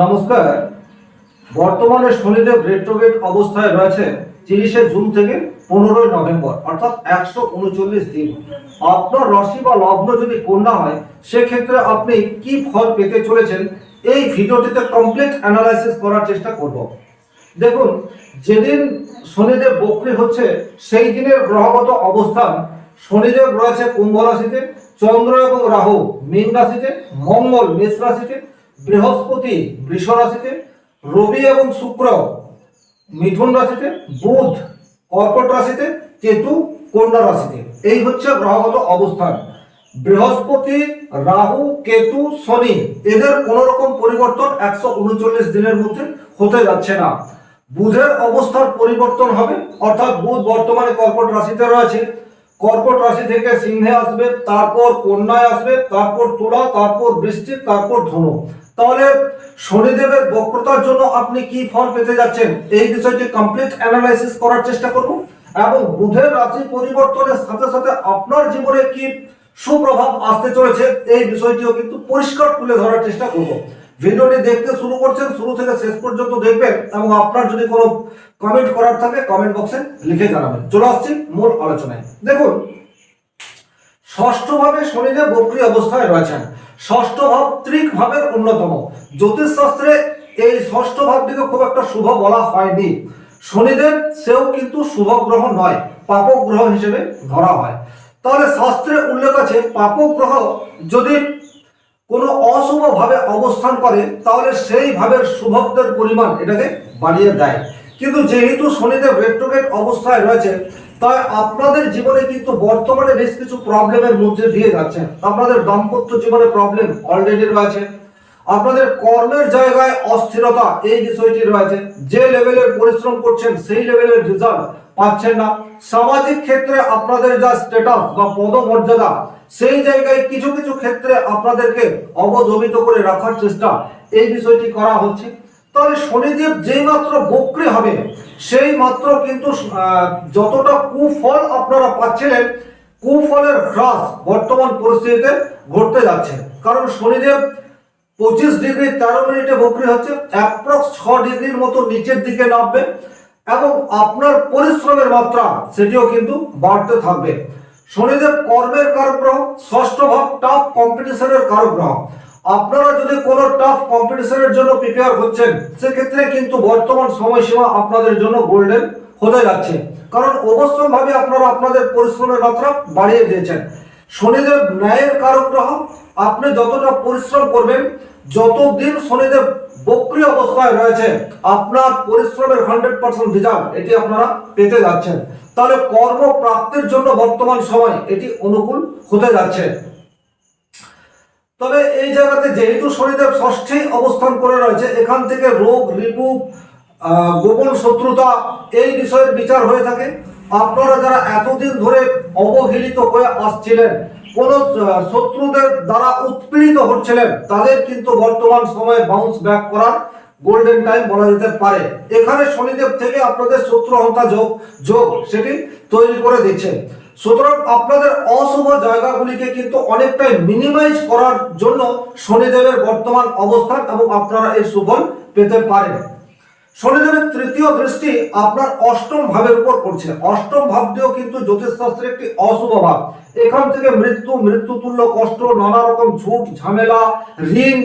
নমস্কার। বর্তমানে শনিদেব রেট্রোগেট অবস্থায় রয়েছে তিরিশে জুন থেকে পনেরোই নভেম্বর, অর্থাৎ একশো উনচল্লিশ দিন। আপনার রাশি বা লগ্ন যদি কন্যা হয়, সেক্ষেত্রে আপনি কি ফল পেতে চলেছেন এই ভিডিওটিতে কমপ্লিট অ্যানালাইসিস করার চেষ্টা করব। দেখুন, যেদিন শনিদেব বক্রি হচ্ছে, সেই দিনের গ্রহগত অবস্থান শনিদেব রয়েছে কুম্ভ রাশিতে, চন্দ্র এবং রাহু মীন রাশিতে, মঙ্গল মেষ রাশিতে বৃহস্পতি বৃষ রাশিতে, রবি এবং শুক্র মিথুন রাশিতে, বুধ কর্কট রাশিতে, কেতু কন্যা রাশিতে। এই হচ্ছে গ্রহগত অবস্থান। বৃহস্পতি, রাহু, কেতু, শনি, এদের কোন রকম পরিবর্তন একশো উনচল্লিশ দিনের মধ্যে হতে যাচ্ছে না। বুধের অবস্থার পরিবর্তন হবে, অর্থাৎ বুধ বর্তমানে কর্কট রাশিতে রয়েছে। কর্কট রাশি থেকে সিংহে আসবে, তারপর কন্যায় আসবে, তারপর তুলা, তারপর বৃষ্টি, তারপর ধনু। তাহলে শনিদেবের বক্রতার জন্য আপনি কি ফল পেতে যাচ্ছেন? এই বিষয়টি কমপ্লিট অ্যানালাইসিস করার চেষ্টা করব এবং বুধের রাশি পরিবর্তনের সাথে সাথে আপনার জীবনে কি সুপ্রভাব আসতে চলেছে এই বিষয়টিও কিন্তু পরিষ্কার তুলে ধরার চেষ্টা করব। ভিডিওটি দেখতে শুরু করছেন, শুরু থেকে শেষ পর্যন্ত দেখবেন এবং আপনার যদি কোনো কমেন্ট করার থাকে কমেন্ট বক্সে লিখে জানাবেন। চলে আসছি মূল আলোচনায়। দেখুন ষষ্ঠ ভাবে শনিদেব বক্রি অবস্থায় রয়েছেন। ষষ্ঠ ভাব ত্রিক ভাবের অন্যতম। জ্যোতিষ শাস্ত্রে এই ষষ্ঠ ভাবটিকে খুব একটা শুভ বলা হয়নি। শনিদেব সেও কিন্তু শুভ গ্রহ নয় পাপক গ্রহ হিসেবে ধরা হয়। তাহলে শাস্ত্রে উল্লেখ আছে পাপক গ্রহ যদি কোনো অশুভ ভাবে অবস্থান করে, তাহলে সেই ভাবের শুভত্বের পরিমাণ এটাকে বাড়িয়ে দেয়। কিন্তু যেহেতু শনিদেব রেট্রোগেট অবস্থায় রয়েছে তাই আপনাদের জীবনে কিন্তু বর্তমানে বেশ কিছু প্রবলেমের মধ্যে দিয়ে যাচ্ছেন। আপনাদের দাম্পত্য জীবনে প্রবলেম অলরেডি রয়েছে। আপনাদের কর্মের জায়গায় অস্থিরতা এই বিষয়টি রয়েছে। যে লেভেলের পরিশ্রম করছেন, সেই লেভেলের রেজাল্ট পাচ্ছেন না। সামাজিক ক্ষেত্রে আপনাদের যা স্ট্যাটাস বা পদমর্যাদা, সেই জায়গায় কিছু কিছু ক্ষেত্রে আপনাদেরকে অবদমিত করে রাখার চেষ্টা এই বিষয়টি করা হচ্ছে। তাহলে শনিদেব যেই মাত্র বক্রি হবে সেই মাত্র কিন্তু যতটা কুফল আপনারা পাচ্ছিলেন, কুফলের হ্রাস বর্তমান পরিস্থিতিতে ঘটতে যাচ্ছে। কারণ শনিদেব পঁচিশ ডিগ্রি তেরো মিনিটে বক্রি হচ্ছে, অ্যাপ্রক্স ছ ডিগ্রির মতো নিচের দিকে নামবে, এবং আপনার পরিশ্রমের মাত্রা সেটিও কিন্তু বাড়তে থাকবে। শনিদেব কর্মের কারক গ্রহ ষষ্ঠ ভাব টাফ কম্পিটিশনের কারক গ্রহ আপনারা যদি কোনো টাফ কম্পিটিশনের জন্য প্রিপেয়ার হচ্ছেন, সেক্ষেত্রে কিন্তু বর্তমান সময়সীমা আপনাদের জন্য গোল্ডেন হতে যাচ্ছে। কারণ অবশ্যভাবে আপনারা আপনাদের পরিশ্রমের মাত্রা বাড়িয়ে দিয়েছেন। শনিদেব ন্যায়ের কারক আপনি যতটা পরিশ্রম করবেন, যতদিন শনিদেব বক্রি অবস্থায় রয়েছে, আপনার পরিশ্রমের হান্ড্রেড পার্সেন্ট রেজাল্ট এটি আপনারা পেতে যাচ্ছেন। তাহলে কর্মপ্রাপ্তির জন্য বর্তমান সময় এটি অনুকূল হতে যাচ্ছে। তবে এই জায়গাতে যেহেতু শনিদেব ষষ্ঠী অবস্থান করে রয়েছে, এখান থেকে রোগ, রিপু গোপন শত্রুতা, এই বিষয়ের বিচার হয়ে থাকে। আপনারা যারা এতদিন ধরে অবহেলিত হয়ে আসছিলেন, কোন শত্রুদের দ্বারা উৎপীড়িত হচ্ছিলেন, তাদের কিন্তু বর্তমান সময়ে বাউন্স ব্যাক করার গোল্ডেন টাইম বলা যেতে পারে। এখানে শনিদেব থেকে আপনাদের শত্রু হত্যা যোগ যোগ সেটি তৈরি করে দিচ্ছে। সুতরাং আপনাদের অশুভ জায়গাগুলিকে কিন্তু অনেকটাই মিনিমাইজ করার জন্য শনিদেবের বর্তমান অবস্থান এবং আপনারা এই সুফল পেতে পারেন শনিদেবের তৃতীয় দৃষ্টি আপনার অষ্টম ভাবের উপর পড়ছে। অষ্টম ভাবটিও কিন্তু জ্যোতিষশাস্ত্রের একটি অশুভ ভাব। এখান থেকে মৃত্যু, মৃত্যুতুল্য কষ্ট, নানা রকম ঝুট ঝামেলা, ঋণ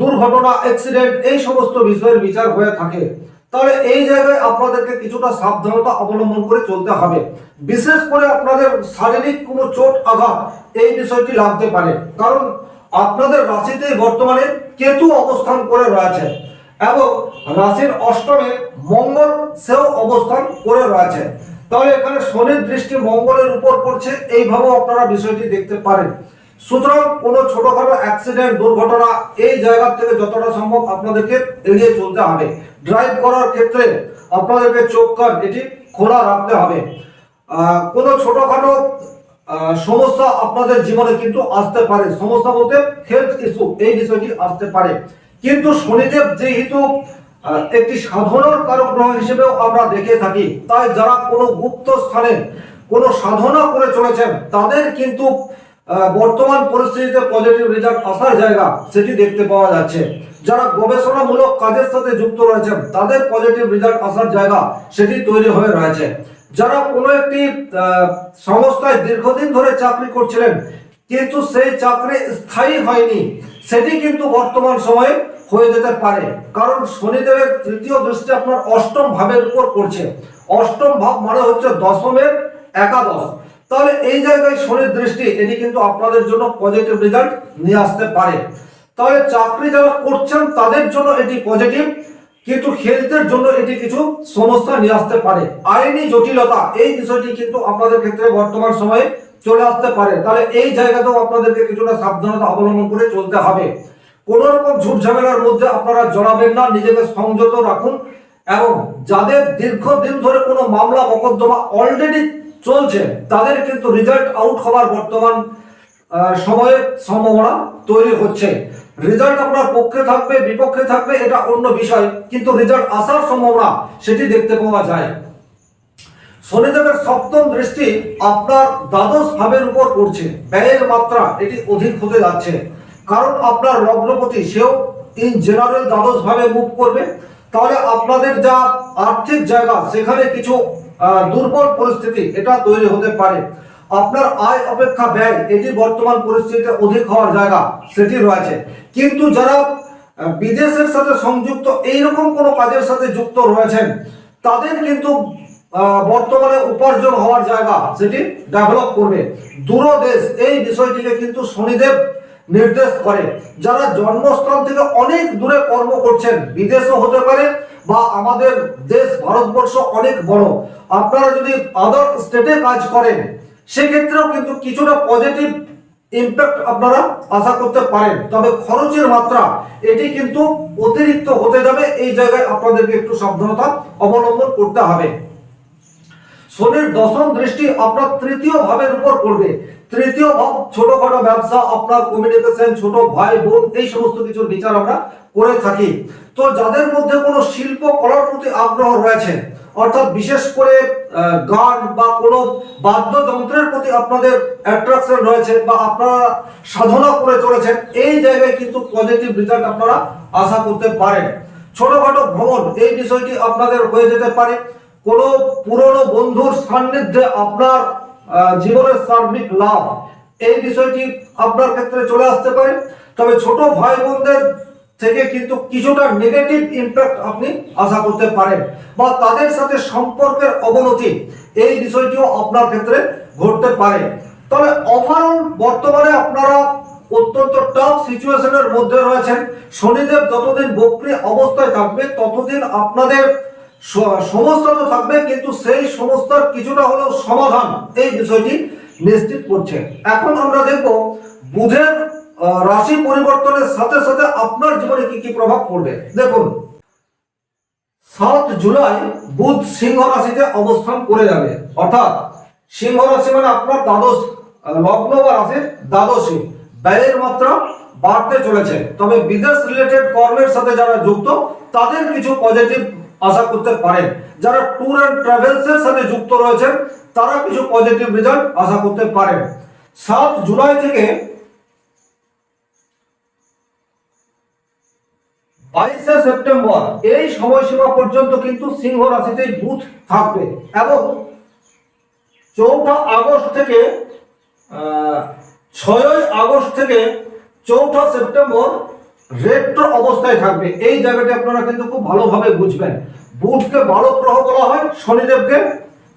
দুর্ঘটনা অ্যাক্সিডেন্ট এই সমস্ত বিষয়ের বিচার হয়ে থাকে। তাহলে এই জায়গায় আপনাদেরকে কিছুটা সাবধানতা অবলম্বন করে চলতে হবে। বিশেষ করে আপনাদের শারীরিক কোনো চোট, আঘাত, এই বিষয়টি লাগতে পারে। কারণ আপনাদের রাশিতেই বর্তমানে কেতু অবস্থান করে রয়েছে এবং রাশির অষ্টমে মঙ্গল সেও অবস্থান করে রয়েছে। তাহলে এখানে শনির দৃষ্টি মঙ্গলের উপর পড়ছে, এইভাবেও আপনারা বিষয়টি দেখতে পারেন। সুতরাং কোনো ছোটখাটো অ্যাক্সিডেন্ট দুর্ঘটনা এই জায়গা থেকে যতটা সম্ভব আপনাদেরকে এড়িয়ে চলতে হবে। ড্রাইভ করার ক্ষেত্রে আপনাদেরকে চোখ কান, এটি খোলা রাখতে হবে। কোনো ছোটখাটো সমস্যা আপনাদের জীবনে কিন্তু আসতে পারে। সমস্যা বলতে হেলথ ইস্যু এই বিষয়টি আসতে পারে। কিন্তু শনিদেব যেহেতু একটি সাধনার কারক গ্রহ হিসেবেও আমরা দেখে থাকি, তাই যারা কোনো গুপ্ত স্থানে কোনো সাধনা করে চলেছেন, তাদের কিন্তু বর্তমান পরিস্থিতিতে পজিটিভ রেজাল্ট আসার জায়গা সেটি দেখতে পাওয়া যাচ্ছে। যারা গবেষণামূলক কাজের সাথে যুক্ত রয়েছেন, তাদের পজিটিভ রেজাল্ট আসার জায়গা সেটি তৈরি হয়ে রয়েছে। যারা কোনো একটি সংস্থায় দীর্ঘদিন ধরে চাকরি করছিলেন, কিন্তু সেই চাকরি স্থায়ী হয়নি, সেটি কিন্তু বর্তমান সময়ে হয়ে যেতে পারে। কারণ শনিদেবের তৃতীয় দৃষ্টি আপনার অষ্টম ভাবের উপর পড়ছে। অষ্টম ভাব মানে হচ্ছে দশমের একাদশ। তাহলে এই জায়গায় শনির দৃষ্টি, এটি কিন্তু আপনাদের জন্য পজিটিভ রেজাল্ট নিয়ে আসতে পারে। তাহলে চাকরি যারা করছেন, তাদের জন্য এটি পজিটিভ কিন্তু হেলথের জন্য এটি কিছু সমস্যা নিয়ে আসতে পারে। আইনি জটিলতা, এই বিষয়টি কিন্তু আপনাদের ক্ষেত্রে বর্তমান সময়ে চলে আসতে পারে। তাহলে এই জায়গাতেও আপনাদেরকে কিছুটা সাবধানতা অবলম্বন করে চলতে হবে। কোন রকম ঝুট ঝামেলার মধ্যে আপনারা জড়াবেন না, নিজেকে সংযত রাখুন, এবং যাদের দীর্ঘদিন ধরে কোনো মামলা, মকদ্দমা অলরেডি চলছে। তাদের কিন্তু রেজাল্ট আউট হওয়ার বর্তমান সময়ে সম্ভাবনা তৈরি হচ্ছে। রেজাল্ট আপনার পক্ষে থাকবে, বিপক্ষে থাকবে, এটা অন্য বিষয়। কিন্তু রেজাল্ট আসার সম্ভাবনা সেটি দেখতে পাওয়া যায়। শনিদেবের সপ্তম দৃষ্টি আপনার দ্বাদশ ভাবের উপর পড়ছে। ব্যয়ের মাত্রা এটি অধিক হতে যাচ্ছে। কারণ আপনার লগ্নপতি সেও ইন জেনারেল দ্বাদশ ভাবে মুভ করবে। তাহলে আপনাদের যা আর্থিক জায়গা, সেখানে কিছু দুর্বল পরিস্থিতি এটা তৈরি হতে পারে। আপনার আয় অপেক্ষা ব্যয়, এটি বর্তমান পরিস্থিতিতে অধিক হওয়ার জায়গা, সেটি রয়েছে। কিন্তু যারা বিদেশের সাথে সংযুক্ত, এইরকম কোনো কাজের সাথে যুক্ত রয়েছেন, তাদের কিন্তু বর্তমানে উপার্জন হওয়ার জায়গা, সেটি ডেভেলপ করবে। দূরদেশ, এই বিষয়টিকে কিন্তু শনিদেব নির্দেশ করে। যারা জন্মস্থান থেকে অনেক দূরে কর্ম করছেন, বিদেশও হতে পারে বা আমাদের দেশ ভারতবর্ষ অনেক বড়। আপনারা যদি আদার স্টেটে কাজ করেন, সেক্ষেত্রেও কিন্তু কিছুটা পজিটিভ ইম্প্যাক্ট আপনারা আশা করতে পারেন। তবে খরচের মাত্রা, এটি কিন্তু অতিরিক্ত হতে যাবে। এই জায়গায় আপনাদেরকে একটু সাবধানতা অবলম্বন করতে হবে। শনির দশম দৃষ্টি আপনার তৃতীয় ভাবের উপর পড়বে। তৃতীয় ভাব ছোটখাটো ব্যবসা, আপনার কমিউনিকেশন ছোট ভাই বোন, এই সমস্ত কিছুর বিচার আমরা করে থাকি। তো যাদের মধ্যে কোনো শিল্প কলার প্রতি আগ্রহ রয়েছে, অর্থাৎ বিশেষ করে গান বা কোনো বাদ্যযন্ত্রের প্রতি আপনাদের অ্যাট্রাকশন রয়েছে বা আপনারা সাধনা করে চলেছেন, এই জায়গায় কিন্তু পজিটিভ রেজাল্ট আপনারা আশা করতে পারেন। ছোটখাটো ভ্রমণ এই বিষয়টি আপনাদের হয়ে যেতে পারে। কোনো পুরনো বন্ধুর সান্নিধ্যে আপনার জীবনের সার্বিক লাভ। এই বিষয়টি আপনার ক্ষেত্রে চলে আসতে পারে। তবে ছোট ভাই বোনদের থেকে কিন্তু কিছুটা নেগেটিভ ইম্প্যাক্ট আপনি আশা করতে পারেন বা তাদের সাথে সম্পর্কের অবনতি, এই বিষয়টিও আপনার ক্ষেত্রে ঘটতে পারে। তবে ওভারঅল বর্তমানে আপনারা অত্যন্ত টাফ সিচুয়েশনের মধ্যে রয়েছেন। শনিদেব যতদিন বক্রি অবস্থায় থাকবে, ততদিন আপনাদের সমস্যা তো থাকবে, কিন্তু সেই সমস্যার কিছুটা হলেও সমাধান। এই বিষয়টি নিশ্চিত করছে। এখন আমরা দেখব বুধের রাশি পরিবর্তনের সাথে সাথে আপনার জীবনে কি কি প্রভাব পড়বে। দেখুন, সাত জুলাই বুধ সিংহ রাশিতে অবস্থান করে যাবে। অর্থাৎ সিংহ রাশি মানে আপনার দ্বাদশ লগ্ন বা রাশির দ্বাদশী। ব্যয়ের মাত্রা বাড়তে চলেছে। তবে বিদেশ রিলেটেড কর্মের সাথে যারা যুক্ত, তাদের কিছু পজিটিভ আশা করতে পারেন। যারা ট্যুর অ্যান্ড ট্রাভেলস এর সাথে যুক্ত রয়েছেন, তারা কিছু পজিটিভ রেজাল্ট আশা করতে পারেন। সাত জুলাই থেকে বাইশে সেপ্টেম্বর, এই সময়সীমা পর্যন্ত কিন্তু সিংহ রাশিতে বুধ থাকবে এবং চৌঠা আগস্ট থেকে ছয়ই আগস্ট থেকে চৌঠা সেপ্টেম্বর রেট্রো অবস্থায় থাকবে। এই জায়গাটি আপনারা কিন্তু খুব ভালোভাবে বুঝবেন। বুধকে বারো গ্রহ বলা হয়, শনিদেবকে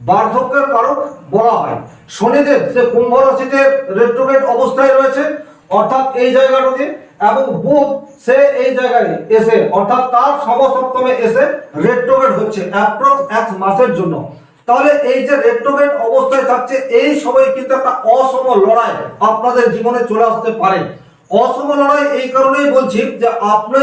বার্ধক্যের কারক বলা হয়। শনিদেব সে কুম্ভ রাশিতে রেট্রোগেট অবস্থায় রয়েছে, অর্থাৎ এই জায়গাটাতে, এবং বুধ সে এই জায়গায় এসে, অর্থাৎ তার সমসপ্তমে এসে রেট্রোগেট হচ্ছে অ্যাপ্রক্স এক মাসের জন্য। তাহলে এই যে রেট্রোগেট অবস্থায় থাকছে, এই সময় কিন্তু একটা অসম লড়াই আপনাদের জীবনে চলে আসতে পারে। অসম লড়াই এই কারণেই বলছি যে আপনি,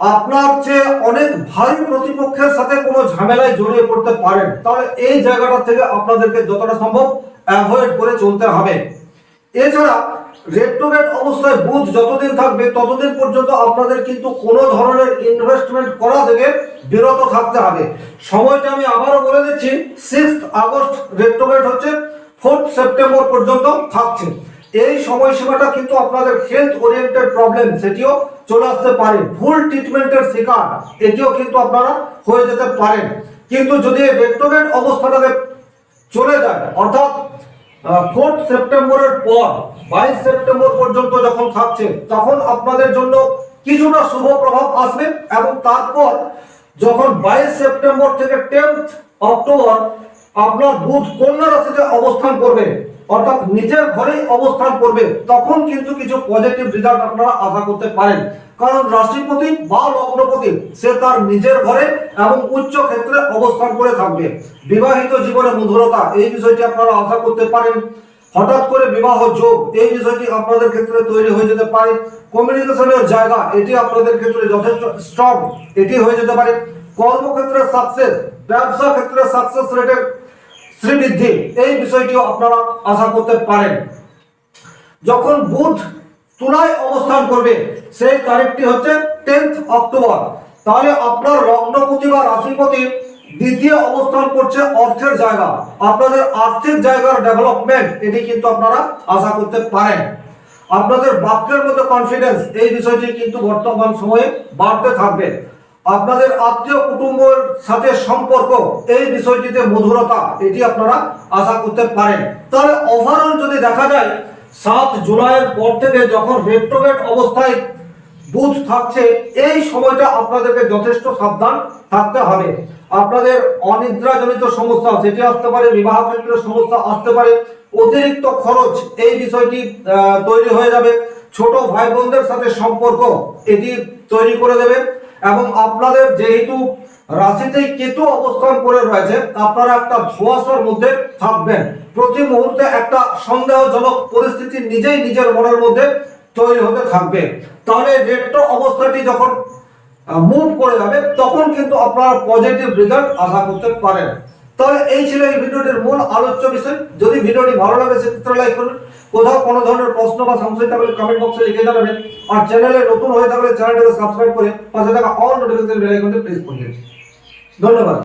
আপনার চেয়ে অনেক ভারী প্রতিপক্ষের সাথে কোনো ঝামেলায় জড়িয়ে পড়তে পারেন। তাহলে এই জায়গাটা থেকে আপনাদেরকে যতটা সম্ভব অ্যাভয়েড করে চলতে হবে। এছাড়া রেট্রোগেট অবস্থায় বুধ যতদিন থাকবে, ততদিন পর্যন্ত আপনাদের কিন্তু কোনো ধরনের ইনভেস্টমেন্ট করা থেকে বিরত থাকতে হবে। সময়টা আমি আবারও বলে দিচ্ছি সিক্স আগস্ট রেট্রোগেট হচ্ছে ফোর্থ সেপ্টেম্বর পর্যন্ত থাকছে। এই সময়সীমাটা কিন্তু আপনাদের হেলথ ওরিয়েন্টেড প্রবলেম সেটিও চলে আসতে পারে। ভুল ট্রিটমেন্টের শিকার, এটিও কিন্তু আপনারা হয়ে যেতে পারেন। কিন্তু যদি রেট্রোগেট অবস্থাটাকে চলে যায়, অর্থাৎ ফোর্থ সেপ্টেম্বরের পর, বাইশ সেপ্টেম্বর পর্যন্ত যখন থাকছে, তখন আপনাদের জন্য কিছুটা শুভ প্রভাব আসবে এবং তারপর যখন বাইশ সেপ্টেম্বর থেকে টেন্থ অক্টোবর আপনার বুধ কন্যা রাশিতে অবস্থান করবে অর্থাৎ নিজের ঘরেই অবস্থান করবে, তখন কিন্তু কিছু পজিটিভ রেজাল্ট আপনারা আশা করতে পারেন। কারণ রাষ্ট্রপতি বা লগ্নপতি, সে তার নিজের ঘরে এবং উচ্চ ক্ষেত্রে অবস্থান করে থাকবে। বিবাহিত জীবনে মধুরতা, এই বিষয়টি আপনারা আশা করতে পারেন। হঠাৎ করে বিবাহ যোগ, এই বিষয়টি আপনাদের ক্ষেত্রে তৈরি হয়ে যেতে পারে। কমিউনিকেশনের জায়গা, এটি আপনাদের ক্ষেত্রে যথেষ্ট স্ট্রং এটি হয়ে যেতে পারে। কর্মক্ষেত্রে সাকসেস ব্যবসা ক্ষেত্রে সাকসেস রেটের শ্রীবৃদ্ধি, এই বিষয়টিও আপনারা আশা করতে পারেন। যখন বুধ তুলায় অবস্থান করবে, সেই তারিখটি হচ্ছে টেন্থ অক্টোবর। তাহলে আপনার লগ্নপতি বা রাশিপতি দ্বিতীয় অবস্থান করছে অর্থের জায়গা। আপনাদের আর্থিক জায়গার ডেভেলপমেন্ট এটি কিন্তু আপনারা আশা করতে পারেন। আপনাদের বাক্যের মধ্যে কনফিডেন্স এই বিষয়টি কিন্তু বর্তমান সময়ে বাড়তে থাকবে। আপনাদের আত্মীয় কুটুম্বর সাথে সম্পর্ক, এই বিষয়টিতে মধুরতা, এটি আপনারা আশা করতে পারেন। তাহলে ওভারঅল যদি দেখা যায়, সাত জুলাইয়ের পর থেকে যখন রেট্রোগেট অবস্থায় বুধ থাকছে, এই সময়টা আপনাদেরকে যথেষ্ট সাবধান থাকতে হবে। আপনাদের অনিদ্রাজনিত সমস্যা, সেটি আসতে পারে বিবাহ ক্ষেত্রে সমস্যা আসতে পারে, অতিরিক্ত খরচ, এই বিষয়টি তৈরি হয়ে যাবে। ছোট ভাই বোনদের সাথে সম্পর্ক, এটি তৈরি করে দেবে। এবং আপনাদের যেহেতু রাশিতে কেতু অবস্থান করে রয়েছে, আপনারা একটা ধোয়াশার মধ্যে থাকবেন। প্রতি মুহূর্তে একটা সন্দেহজনক পরিস্থিতি নিজেই নিজের মনের মধ্যে তৈরি হতে থাকবে। তাহলে রেট্রো অবস্থাটি যখন মুভ করে যাবে, তখন কিন্তু আপনারা পজিটিভ রেজাল্ট আশা করতে পারেন। তাহলে এই ছিল এই ভিডিওটির মূল আলোচ্য বিষয়। যদি ভিডিওটি ভালো লাগে সেক্ষেত্রে লাইক করুন। কোথাও কোনো ধরনের প্রশ্ন বা সংশয় থাকলে কমেন্ট বক্সে লিখে জানাবেন। আর চ্যানেলে নতুন হয়ে থাকলে চ্যানেলটাকে সাবস্ক্রাইব করে পাশে থাকা অল নোটিফিকেশন বেল আইকনটি প্রেস করে দিন। ধন্যবাদ।